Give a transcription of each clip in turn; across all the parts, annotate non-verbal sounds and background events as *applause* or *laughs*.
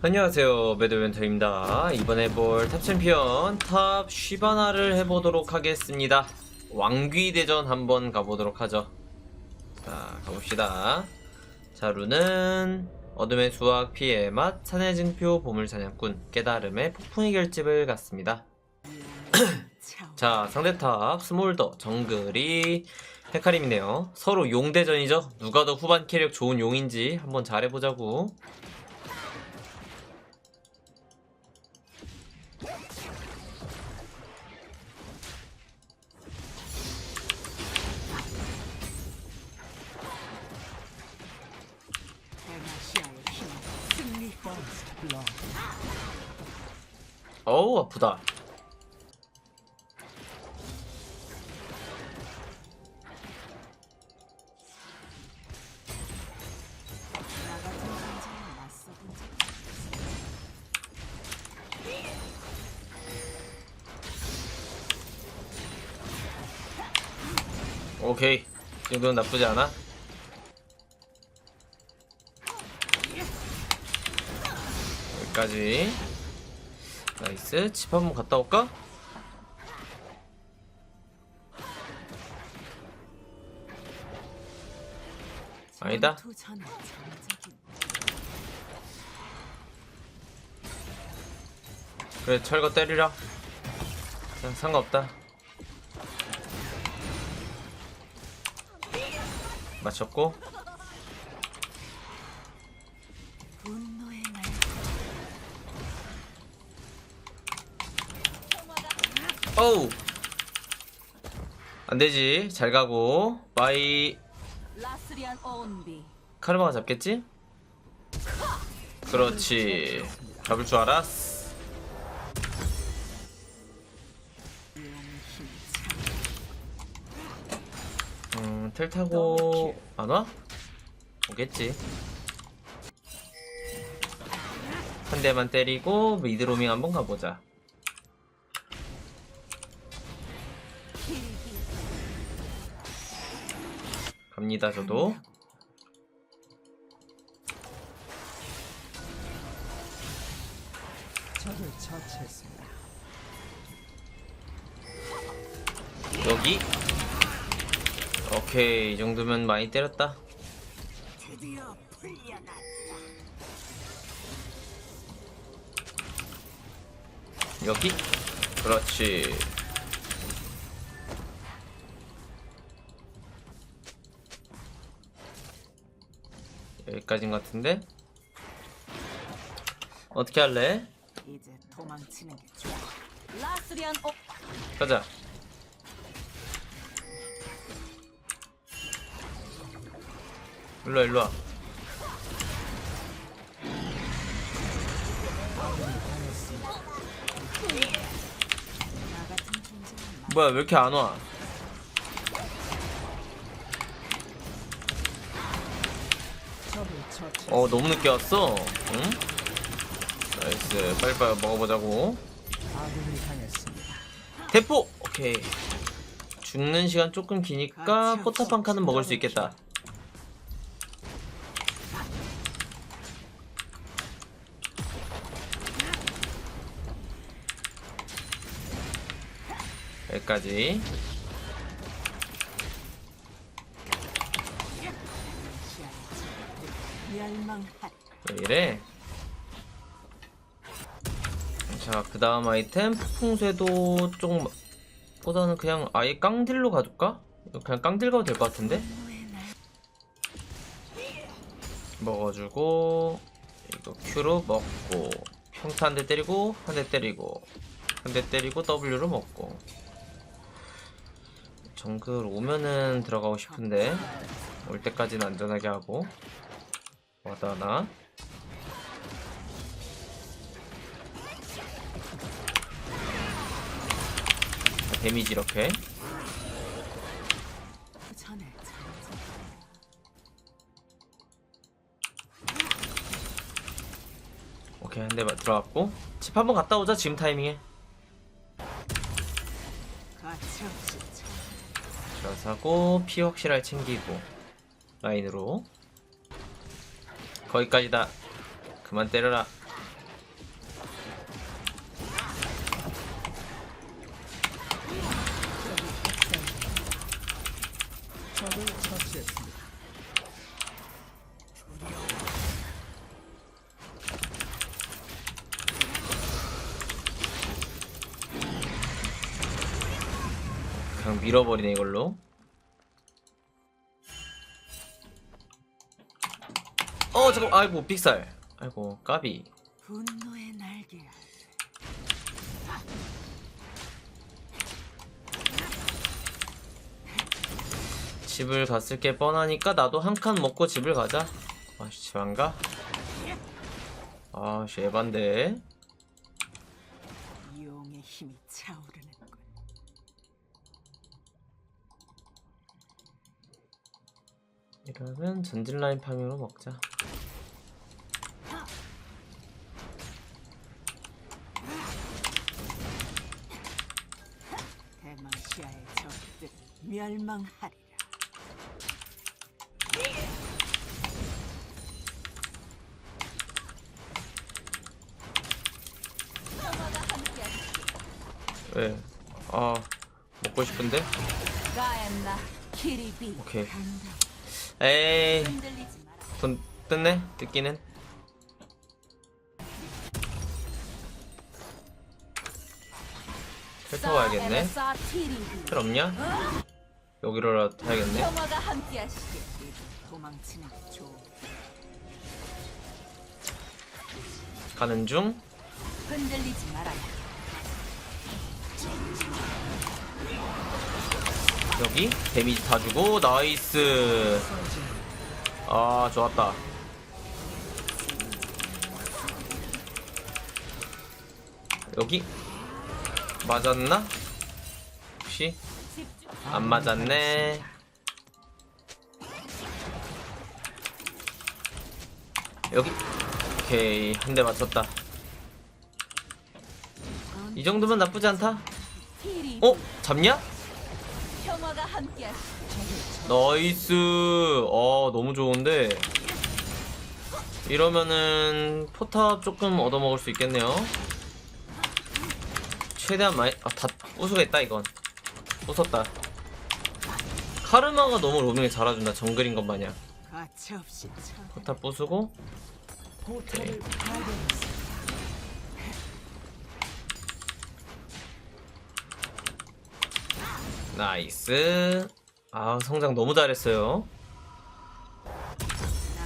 안녕하세요 매드벤터입니다. 이번에 볼 탑 챔피언 탑 쉬바나를 해보도록 하겠습니다. 왕귀 대전 한번 가보도록 하죠. 자 가봅시다. 자 룬은 어둠의 수확 피해 맛 산의 증표 보물 사냥꾼 깨달음의 폭풍의 결집을 갔습니다. 자 상대탑 스몰더 정글이 헤카림이네요. 서로 용 대전이죠? 누가 더 후반 캐력 좋은 용인지 한번 잘해보자고 어우 아프다. 오케이. 이 정도는 나쁘지 않아. 여기까지 나이스. 집 한번 갔다 올까? 아니다. 그래 철거 때리라. 그냥 상관없다. 맞췄고 분노의 날 어우. 안되지. 잘 가고. 바이. 카르마가 잡겠지? 그렇지. 잡을 줄 알았어 음, 텔 타고 안 와? 오겠지. 한 대만 때리고 미드로밍 한번 가보자 갑니다 저도. 여기? 오케이 이 정도면 많이 때렸다. 여기? 그렇지 여기까지인 것 같은데? 어떻게 할래? 이제 도망치는 게 좋아 라스리안 온 가자. 일로와 일로와. 뭐야 왜 이렇게 안 와? 적을 처치. 어 너무 늦게 왔어 응? 나이스 빨리빨리 먹어보자고. 대포! 오케이 죽는 시간 조금 기니까 포탑 한 칸은 먹을 수 있겠다 여기까지 그 다음 아이템 폭풍쇠도 좀 보다는 그냥 아예 깡딜로 가줄까? 그냥 깡딜 가도 될 것 같은데? 먹어주고 이거 Q로 먹고 평타 한 대 때리고 한 대 때리고 한 대 때리고 W로 먹고 정글 오면은 들어가고 싶은데 올 때까지는 안전하게 하고 와다나 데미지 이렇게. 오케이 한 대 들어갔고. 집 한번 갔다 오자 지금 타이밍에. 들어사고 피 확실하게 챙기고 라인으로. 거기까지다. 그만 때려라 처치했습니다. 그냥 밀어버리네 이걸로. 어 잠깐 아이고 삑살. 아이고 까비. 분노의 날개. 집을 갔을 게 뻔하니까 나도 한 칸 먹고 집을 가자. 아씨 집안 가? 아씨 에반데 용의 힘이 차오르는군. 이러면 전진 라인 파밍으로 먹자 대마시아의 적들 멸망하리라. 왜? 아 먹고 싶은데? 오케이. 에이. 돈 뜯네? 뜯기는? 텔 타고 와야겠네 사에르사 티리비. 텔 없냐? 여기로 타야겠네 평화가 함께하시길. 도망치는 게 좋은. 가는 중 흔들리지 말아라. 여기 데미지 다 주고 나이스 아 좋았다 여기 맞았나? 혹시. 안 맞았네 여기 오케이 한 대 맞췄다 이 정도면 나쁘지 않다. 어? 잡냐? 나이스. 어 너무 좋은데. 이러면은 포탑 조금 얻어먹을 수 있겠네요. 최대한 많이 아다 부수겠다 이건. 부쉈다. 카르마가 너무 로밍을 잘해준다 정글인 것 마냥. 포탑 부수고. 포탑을 파괴했습니다. 나이스. 아 성장 너무 잘했어요.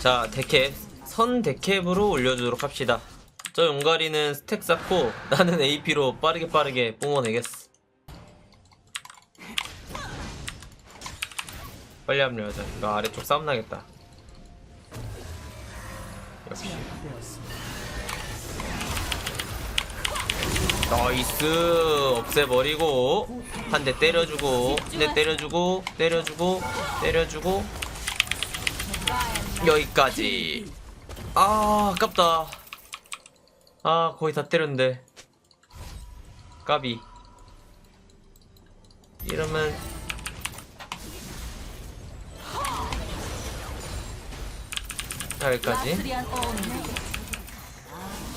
자 데캡. 선 데캡으로 올려주도록 합시다. 저 용가리는 스택 쌓고 나는 AP로 빠르게 빠르게 뿜어내겠어. 빨리 합류하자. 이거 아래쪽 싸움 나겠다. 역시 나이스. 없애버리고. 한 대 때려주고 한 대 때려주고 때려주고 때려주고. 여기까지. 아 아깝다. 아 거의 다 때렸는데. 까비. 이러면. 자, 여기까지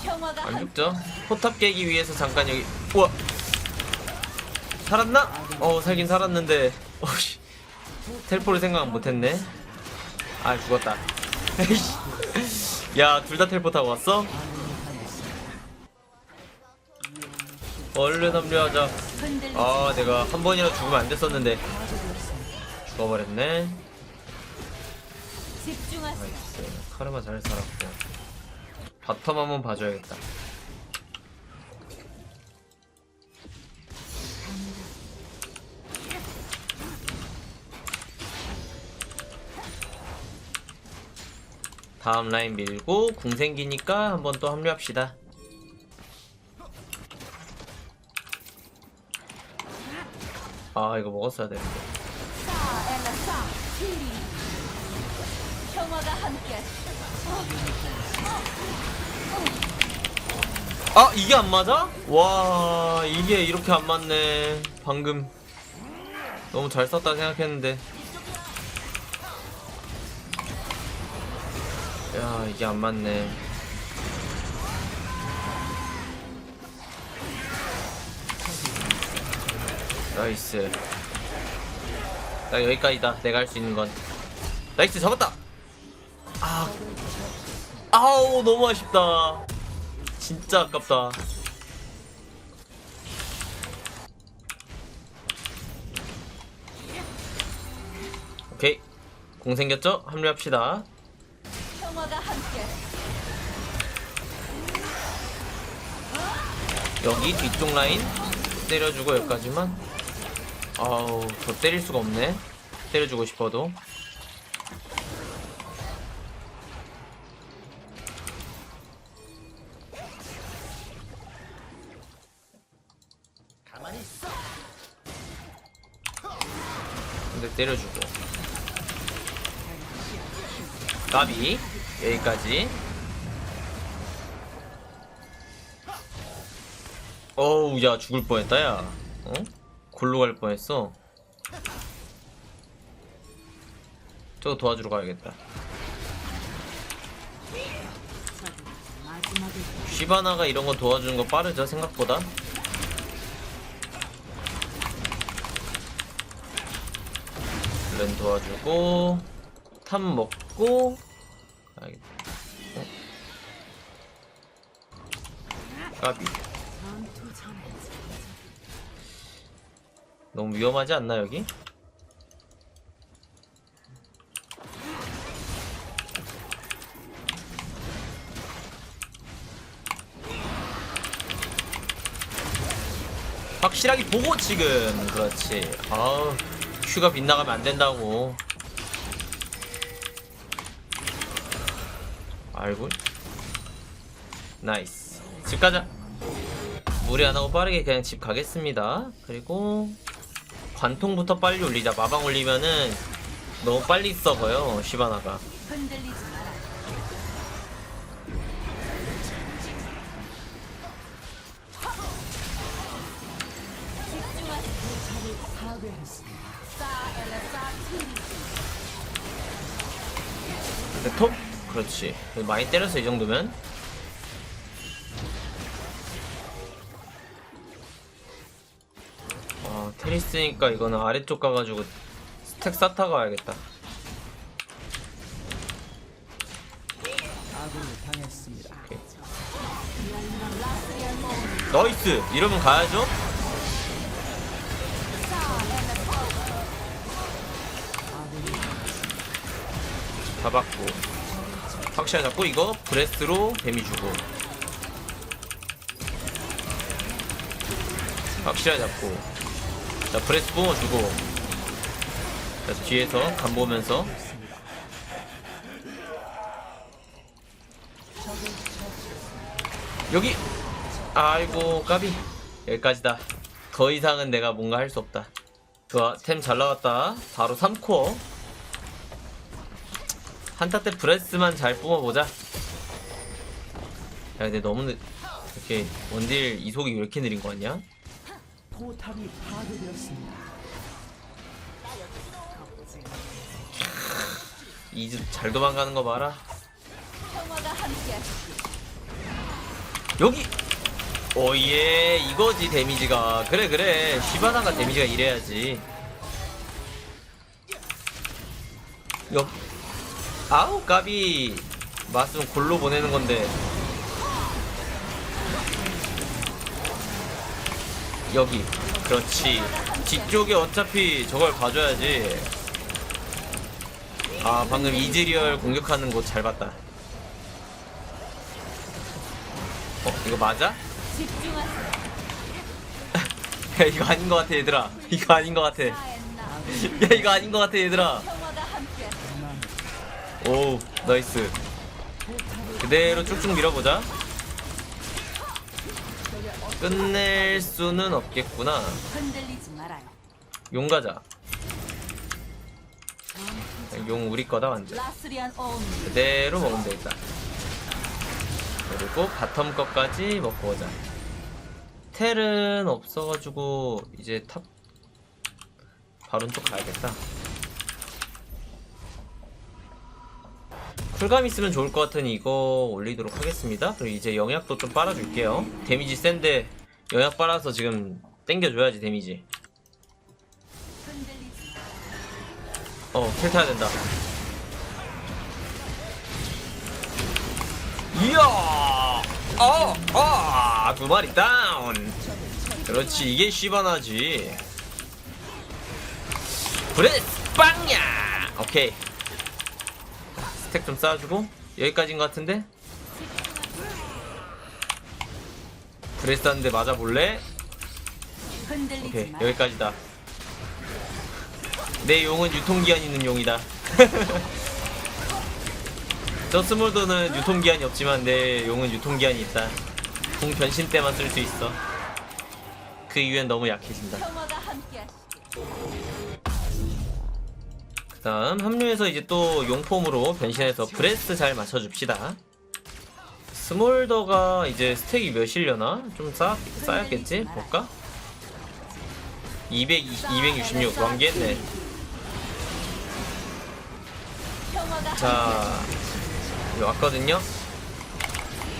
안 죽죠? 포탑 깨기 위해서 잠깐 여기 우와! 살았나? 어 살긴 살았는데. 어씨. 텔포를 생각 못했네. 아 죽었다. 야둘 다 텔포 타고 왔어? 얼른 합류하자. 아 내가 한 번이라도 죽으면 안 됐었는데. 죽어버렸네. 나이스 카르마 잘 살았고 바텀 한번 봐줘야겠다. 다음 라인 밀고 궁 생기니까 한번 또 합류합시다. 아 이거 먹었어야 되는데 사 엘라사 티리. 평화가 함께하시길. 아 이게 안 맞아? 와 이게 이렇게 안 맞네. 방금 너무 잘 썼다 생각했는데. 야 이게 안 맞네. 나이스. 나 여기까지다. 내가 할 수 있는 건. 나이스 잡았다! 아 아우 너무 아쉽다 진짜 아깝다. 오케이. 공 생겼죠? 합류합시다. 여기 뒤쪽 라인 때려주고 여기까지만? 아우 더 때릴 수가 없네. 때려주고 싶어도 때려주고. 까비 여기까지. 어우 야 죽을 뻔했다 야. 어? 골로 갈 뻔했어. 저거 도와주러 가야겠다. 쉬바나가 이런 거 도와주는 거 빠르죠 생각보다 렌 도와주고 탑 먹고 가야겠다. 어? 까비. 너무 위험하지 않나 여기? 확실하게 보고 지금. 그렇지. 아우 큐가 빗나가면 안 된다고. 알고? 나이스. 집 가자. 무리 안 하고 빠르게 그냥 집 가겠습니다. 그리고 관통부터 빨리 올리자. 마방 올리면은 너무 빨리 썩어요 시바나가. 흔들리지 그렇지. 많이 때렸어 이 정도면. 아 테리스니까 이거는 아래쪽 가가지고 스택 쌓다 가야겠다. 나이스! 이러면 가야죠? 잡았고 확실히 잡고 이거 브레스로 데미 주고. 확실히 잡고. 자 브레스 뿜어 주고. 자 뒤에서 간 보면서. 여기. 아이고 까비. 여기까지다. 더 이상은 내가 뭔가 할 수 없다. 좋아 템 잘 나왔다. 바로 3코어 한타 때 브레스만 잘 뿜어보자 야 근데 너무 늦... 이렇게 원딜 이속이 왜 이렇게 느린 거 같냐? 포탑이 파괴되었습니다. 이즈 잘 도망가는 거 봐라 평화가 함께. 여기 오예 이거지 데미지가 그래 그래 시바나가 데미지가 이래야지 여 아우 까비. 맞으면 골로 보내는 건데. 여기. 그렇지. 뒤쪽에 어차피 저걸 봐줘야지. 아 방금 이즈리얼 공격하는 곳 잘 봤다. 어 이거 맞아? *laughs* 야 이거 아닌 것 같아 얘들아. 이거 아닌 것 같아. *laughs* 야. 이거 아닌 것 같아 얘들아. 오 나이스. 그대로 쭉쭉 밀어보자. 끝낼 수는 없겠구나. 흔들리지 말아요. 용 가자. 용 우리 거다 완전. 라스리안. 그대로 먹으면 되겠다. 그리고 바텀 거까지 먹고 오자. 텔은 없어가지고 이제 탑 바론 쪽 가야겠다 쿨감 있으면 좋을 것 같은 이거 올리도록 하겠습니다. 그리고 이제 영약도 좀 빨아줄게요. 데미지 센데 영약 빨아서 지금 땡겨줘야지 데미지. 어 틸타야 된다. 이야! 어! 어! 두 마리 다운. 그렇지 이게 시바나지. 브레스 빵야! 오케이. 스택 좀 쌓아주고 여기까지인 것 같은데? 브레스 하는데 맞아볼래? 오케이 마. 여기까지다. 내 용은 유통기한 있는 용이다. *laughs* 저 스몰도는 유통기한이 없지만 내 용은 유통기한이 있다. 궁 변신 때만 쓸 수 있어. 그 이후엔 너무 약해진다 그 다음 합류해서 이제 또 용폼으로 변신해서 브레스 잘 맞춰줍시다. 스몰더가 이제 스택이 몇이려나? 좀 쌓, 쌓였겠지? 볼까? 220, 266 완기했네. 자 왔거든요?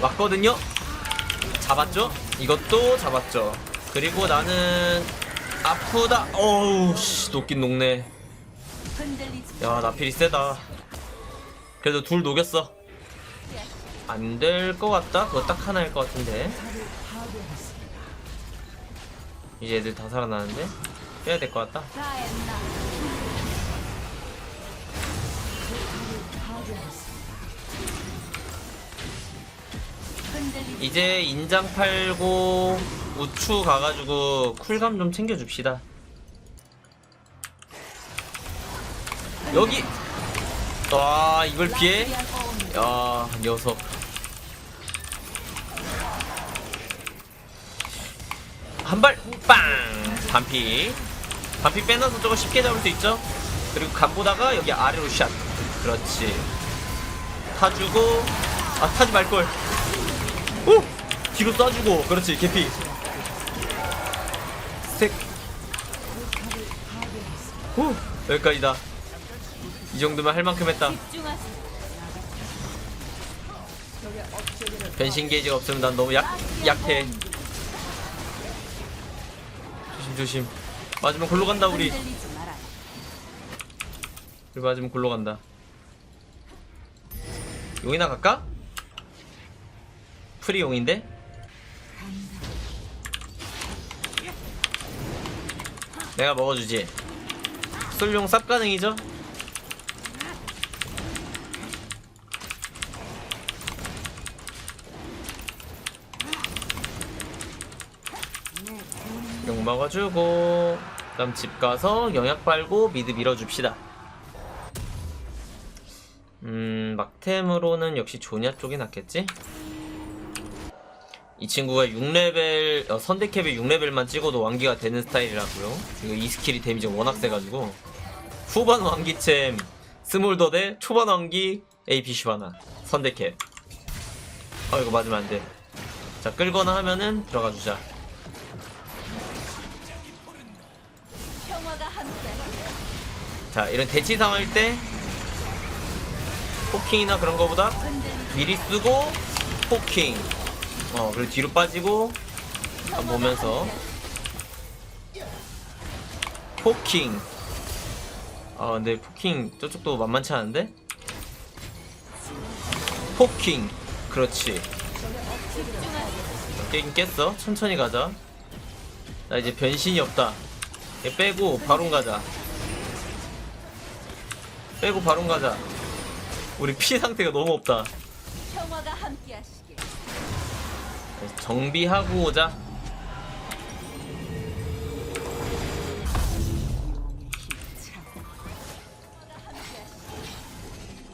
왔거든요? 잡았죠? 이것도 잡았죠. 그리고 나는 아프다. 어우 씨 녹긴 녹네 야 나 필이 세다. 그래도 둘 녹였어. 안 될 것 같다? 그거 딱 하나일 것 같은데. 이제 애들 다 살아나는데? 빼야 될 것 같다. 이제 인장 팔고 우추 가가지고 쿨감 좀 챙겨줍시다. 여기 와 이걸 피해? 야 녀석. 한발 빵! 반피. 반피 빼놔서 저거 쉽게 잡을 수 있죠? 그리고 간보다가 여기 아래로 샷. 그렇지. 타주고 아 타지 말걸. 오! 뒤로 쏴주고 그렇지 개피 스택 오! 여기까지다 이 정도면 할 만큼 했다. 변신 게이지가 없으면 난 너무 약, 약해 조심 조심 맞으면 골로 간다 우리. 우리 맞으면 골로 간다 용이나 갈까? 프리 용인데? 내가 먹어주지 솔용 쌉 가능이죠? 먹어주고 그다음 집 가서 영약 빨고 미드 밀어줍시다. 음 막템으로는 역시 조냐 쪽이 낫겠지? 이 친구가 6레벨 어, 선대캡에 6레벨만 찍어도 왕기가 되는 스타일이라고요. 이거 이 스킬이 데미지가 워낙 세가지고. 후반 왕기챔 스몰더 대 초반 왕기 AP 시바나. 선대캡. 어 이거 맞으면 안돼. 자 끌거나 하면은 들어가주자 자 이런 대치 상황일 때 포킹이나 그런 거보다 미리 쓰고 포킹. 어 그리고 뒤로 빠지고 보면서 포킹. 아 근데 포킹 저쪽도 만만치 않은데? 포킹. 그렇지. 깨긴 깼어? 천천히 가자. 나 이제 변신이 없다. 얘 빼고 바론 가자 빼고 바론 가자 우리 피 상태가 너무 없다 평화가 함께하시길. 정비하고 오자.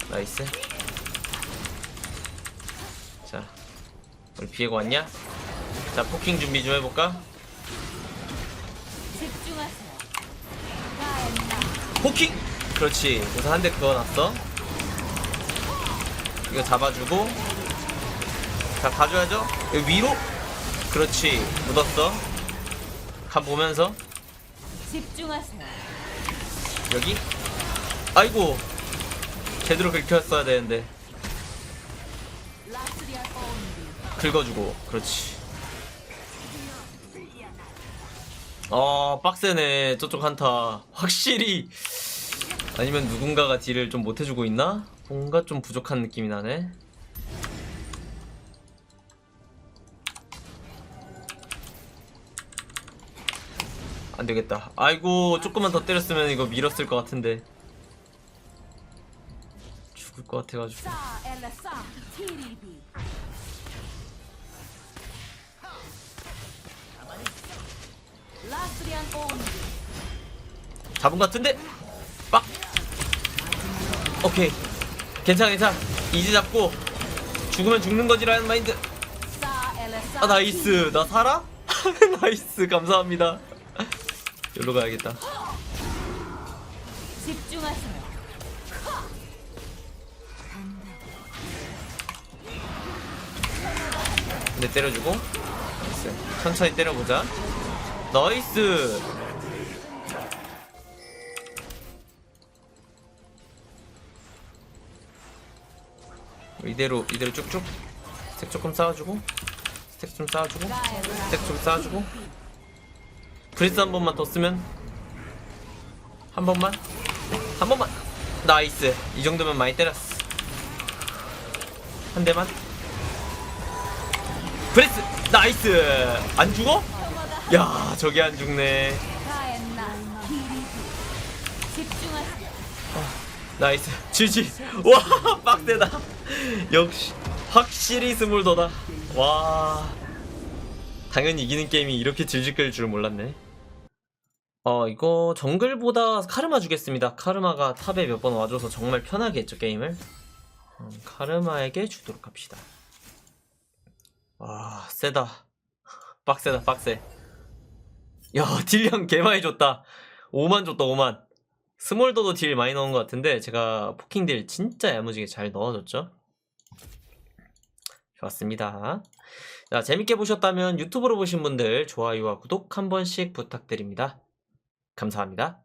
나이스. 자, 우리 비에고 왔냐? 자, 포킹 준비 좀 해볼까? 집중하세요. 포킹! 그렇지. 그래서 한대 그어놨어. 이거 잡아주고. 자, 가줘야죠. 여기 위로. 그렇지. 묻었어. 간 보면서. 집중하세요. 여기? 아이고 제대로 긁혔어야 되는데 긁어주고 그렇지 아 빡세네 저쪽 한타 확실히 아니면 누군가가 딜을 좀 못해주고 있나? 뭔가 좀 부족한 느낌이 나네 안되겠다 아이고 조금만 더 때렸으면 이거 밀었을 것 같은데 죽을 것 같아가지고 잡은 것 같은데? 빡! 오케이. 괜찮아, 괜찮아. 이제 잡고. 죽으면 죽는 거지라는 마인드. 아, 나이스. 나 살아? *laughs* 나이스. 감사합니다. 여기로 가야겠다. 집중하세요 근데 때려주고. 나이스. 천천히 때려보자. 나이스. 이대로 이대로 쭉쭉. 스택 조금 쌓아주고 스택 좀 쌓아주고 스택 좀 쌓아주고. 브리스 한 번만 더 쓰면? 한 번만? 한 번만? 나이스. 이 정도면 많이 때렸어. 한 대만? 브레스! 나이스! 안 죽어? 야 저게 안 죽네 가엔나 TDB 집중하세요 나이스. 지지. 와 *laughs* 빡세다. 역시 확실히 스물도다. 와. 당연히 이기는 게임이 이렇게 질질 끌 줄 몰랐네. 어 이거 정글보다 카르마 주겠습니다. 카르마가 탑에 몇 번 와줘서 정말 편하게 했죠 게임을. 음, 카르마에게 주도록 합시다. 와 세다. 빡세다 빡세. 야 딜량 개 많이 줬다. 5만 줬다 5만 스몰더도 딜 많이 넣은 것 같은데 제가 포킹 딜 진짜 야무지게 잘 넣어줬죠? 좋았습니다. 자 재밌게 보셨다면 유튜브로 보신 분들 좋아요와 구독 한 번씩 부탁드립니다. 감사합니다